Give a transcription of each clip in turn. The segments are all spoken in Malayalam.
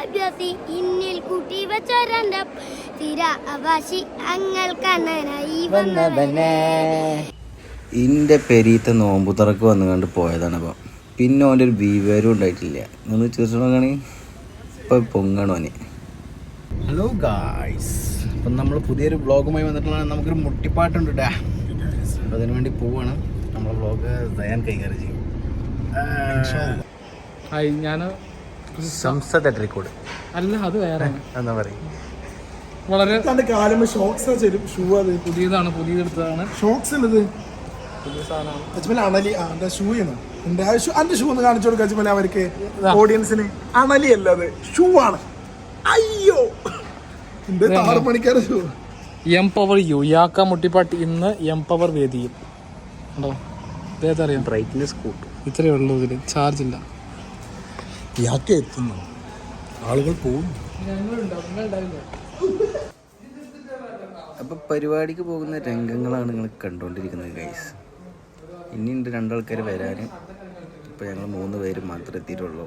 അഭ്യാസി ഇന്നിൽ കൂട്ടി വെച്ചൊരണ്ട സ്ഥിര അവാശി അങ്ങൾ കണ്ണനായി വന്നവനെ. ഇന്റെ പെരീത്തെ നോമ്പു തുറക്ക് വന്നു കണ്ട് പോയതാണ് അപ്പം. പിന്നെ ഓന്റെ ഒരു വിവരം ഉണ്ടായിട്ടില്ല. ഒന്ന് ചോദിച്ചോണി ഇപ്പൊ പൊങ്ങണോന് ഹലോ ഗായ്സ് അപ്പം നമ്മൾ പുതിയൊരു വ്ളോഗുമായി വന്നിട്ടുള്ള നമുക്കൊരു മുട്ടിപ്പാട്ടുണ്ട് അപ്പം അതിനു വേണ്ടി പോവാണ്. നമ്മളെ വ്ളോഗ് ദയാൻ കൈകാര്യം ചെയ്യും. ഹായ് ഞാൻ സംസദ് റെക്കോർഡ് അല്ല അത് വേറെ. എന്നാ പറയും. വളരെ കാലം ഷോക്സ് ചെയ്തു. ഷൂ അത് പുതിയതാണ് പുതിയതെടുത്തതാണ്. ഷോക്സ് ഉള്ളത്. പുതിയ സാധനമാണ്. അജ്മൽ അണലി ആ എന്താ ഷൂ ചെയ്യുന്നു എന്റെ ആ ഷൂ? എന്റെ ഷൂ ഒന്ന് കാണിച്ചു കൊടുക്കുക അജ്മൽ അവർക്ക് ഓഡിയൻസിന് അണലി അല്ല അത്. ഷൂ ആണ്. അയ്യോ. എന്റെ ഷൂ. എം പവർ യു യാക്ക മുട്ടിപ്പാട്ട് ഇന്ന് എം പവർ വേദിയും ഉണ്ടോ ഇദ്ദേഹത്തെ അറിയാം? ബ്രൈറ്റ്നെസ് കൂട്ടും. ഇത്രയേ ഉള്ളൂ ഇതിൽ ചാർജ് ഇല്ല. യാക്കെ എത്തുന്നു. ആളുകൾ പോകും അപ്പൊ പരിപാടിക്ക് പോകുന്ന രംഗങ്ങളാണ് നിങ്ങൾ കണ്ടുകൊണ്ടിരിക്കുന്നത് ഗൈസ് ഇനിയുണ്ട് രണ്ടാൾക്കാർ വരാൻ ഇപ്പൊ ഞങ്ങൾ മൂന്ന് പേര് മാത്രമേ എത്തിയിട്ടുള്ളൂ.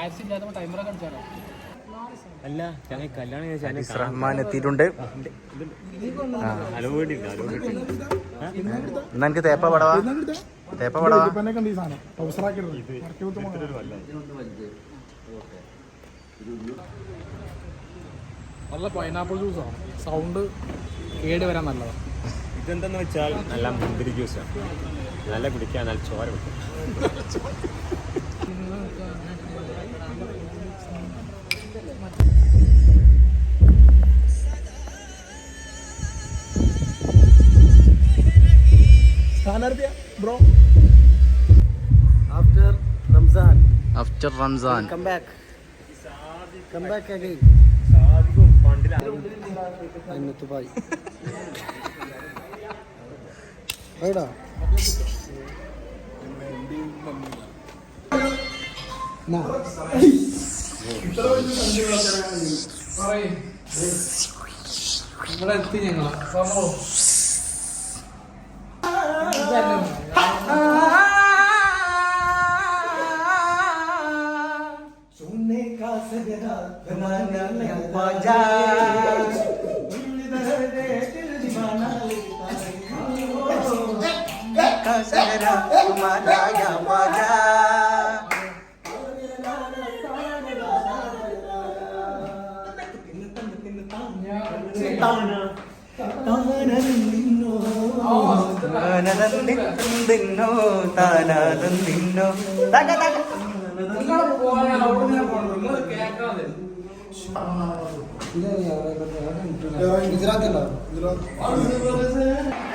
ആക്സ് ഇല്ലാത്ത ടൈമറൊക്കെ അടിച്ചാലോ? അല്ല ഞങ്ങൾ കല്യാണം കഴിച്ച റഹ്മാൻ എത്തിയിട്ടുണ്ട്. എന്നാ എനിക്ക് തേപ്പ പടവാ തേപ്പ പടവാ. നല്ല പൈനാപ്പിൾ ജ്യൂസാണ് സൗണ്ട് കേട് വരാൻ നല്ലതാണ് ഇതെന്തെന്ന് വെച്ചാൽ നല്ല മുന്തിരി ജ്യൂസാണ് നല്ല കുടിക്കാൻ നല്ല ചോര കിട്ടും. സ്ഥാനാർത്ഥിയാ bro after Ramzan come back. Come back again. I'm not Dubai. എവിടാ ഇവിടെ എത്തി ഞങ്ങൾ ഗുജറാത്തല്ലോ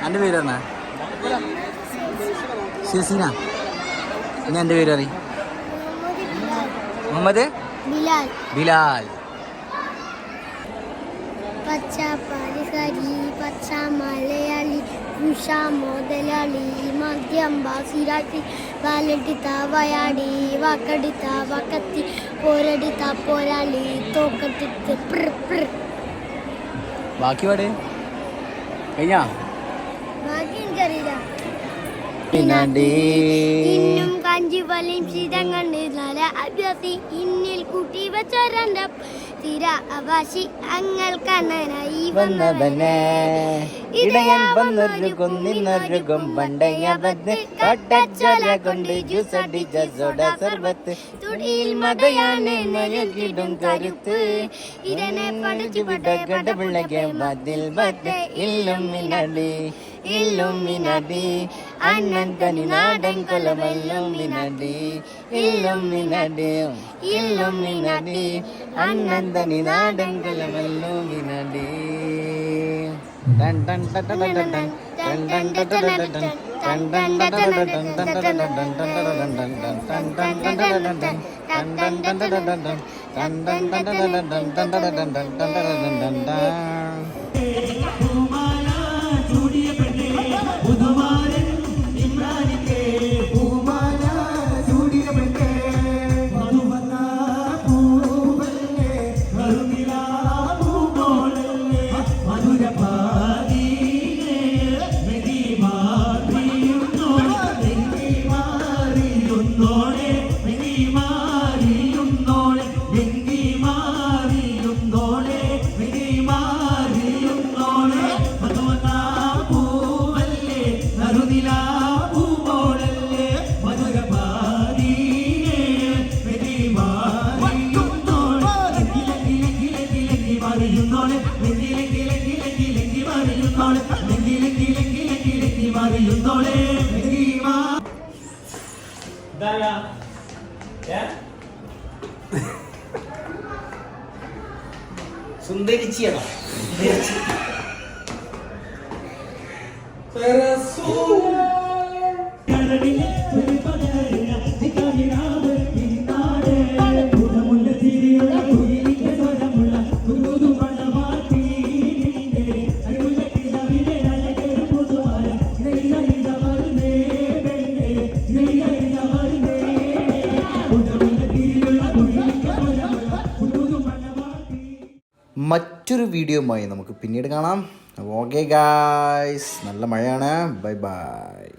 എന്റെ പേര് പറഞ്ഞ എന്റെ ഇനി എന്റെ പേര് അറി മുഹമ്മദ്? ബിലാൽ. പച്ച പാലിസരി പച്ച മലയാളി ഉഷ മുതലാളി മദ്യം സിരാട്ടി വാലെടുത്ത വയാടി വാക്കടിത്ത വക്കത്തി പോരടിത്ത പോരാളി തോക്കത്തിട്ട് ബാക്കി വടെ കഴിഞ്ഞാ? ബാക്കി എനിക്കറിയില്ല. സതി ഇന്നിൽ കൂട്ടി വെച്ചൊരണ്ട തിര അവാശി അങ്ങൾ കണ്ണനായി വന്നവനെ. ഇടയൻ വന്നൊരു കുന്നിന്നൊരു കുമ്പണ്ടയവത്ത് കൊട്ടച്ചൊല കൊണ്ട് ജ്യൂസടിച്ച സോഡ സർബത്ത് തുടിയിൽ മതയാനെ മയകിടും കരുത്ത്. ഇടനെ പഠിച്ചു വിട കടപിള്ളകെ മതിൽ വത്ത് ഇല്ലും മിനടി. ഇല്ലും മിനടി. അന്നന്തനി നാടൻ എല്ലാം മിനടി എല്ലാം മിനടി ഇല്ലും മിനടി അന്നന്തനി നാടൻ കൊലവെല്ലും മിനടി ടൺ ടൺ ടൺ ടൺ ടൺ ടൺ ടൺ ടൺ ടൺ ടൺ ചൂടിയ കൂട്ടി വെച്ചൊരണ്ട സുന്ദരിച്ചിയാണോ മറ്റൊരു വീഡിയോയുമായി നമുക്ക് പിന്നീട് കാണാം. ഓക്കെ ഗായ്സ് നല്ല മഴയാണ്. Bye bye